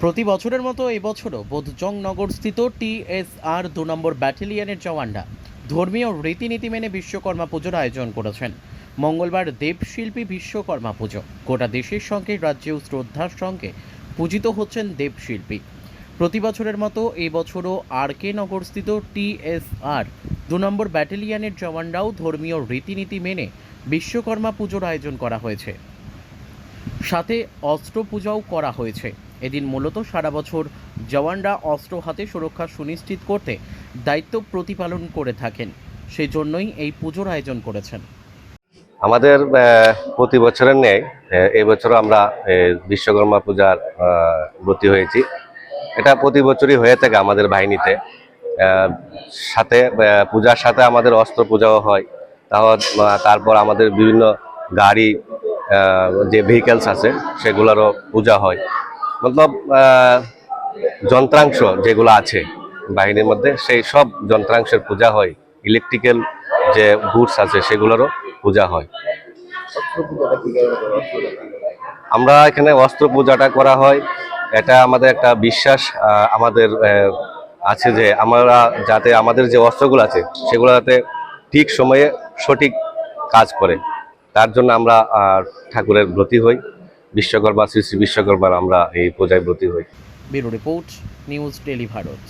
প্রতি বছরের মতো এবছরও বোধজং নগরস্থিত টিএসআর দু নম্বর ব্যাটালিয়নের জওয়ানরা ধর্মীয় রীতিনীতি মেনে বিশ্বকর্মা পুজোর আয়োজন করেছেন। মঙ্গলবার দেবশিল্পী বিশ্বকর্মা পুজো। গোটা দেশের সঙ্গে, রাজ্যেও শ্রদ্ধার সঙ্গে পূজিত হচ্ছেন দেবশিল্পী। প্রতি বছরের মতো এবছরও আর কে নগরস্থিত টিএসআর দু নম্বর ব্যাটালিয়নের জওয়ানরাও ধর্মীয় রীতিনীতি মেনে বিশ্বকর্মা পুজোর আয়োজন করা হয়েছে। সাথে অস্ত্র পূজাও করা হয়েছে। এদিন মূলত সারা বছর জওয়ানরা অস্ত্র হাতে সুরক্ষা সুনিশ্চিত করতে দায়িত্ব প্রতিপালন করে থাকেন। সেই জন্যই এই পুজোর আয়োজন করেছেন। আমাদের প্রতি বছরের ন্যায় আহ, এই বছরও আমরা বিশ্বকর্মা পূজার ব্রতী হয়েছি। এটা প্রতি বছরই হয়ে থাকে আমাদের বাহিনীতে। সাথে পূজার সাথে আমাদের অস্ত্র পূজাও হয়। তারপর আমাদের বিভিন্ন গাড়ি যে ভেহিকেলস আছে সেগুলোরও পূজা হয়। মতলব যন্ত্রাংশ যেগুলো আছে বাহিনীর মধ্যে, সেই সব যন্ত্রাংশের পূজা হয়। ইলেকট্রিক্যাল যে গুডস আছে সেগুলোরও পূজা হয়। আমরা এখানে অস্ত্র পূজাটা করা হয়। এটা আমাদের একটা বিশ্বাস আমাদের আছে যে আমরা যাতে আমাদের যে অস্ত্রগুলো আছে, সেগুলো যাতে ঠিক সময়ে সঠিক কাজ করে। তার জন্য আমরা ঠাকুরের ব্রতী হই। বিশ্বকর্মা শ্রী শ্রী বিশ্বকর্মার আমরা এই পূজায় ব্রতী হই। Bureau report news daily Bharat.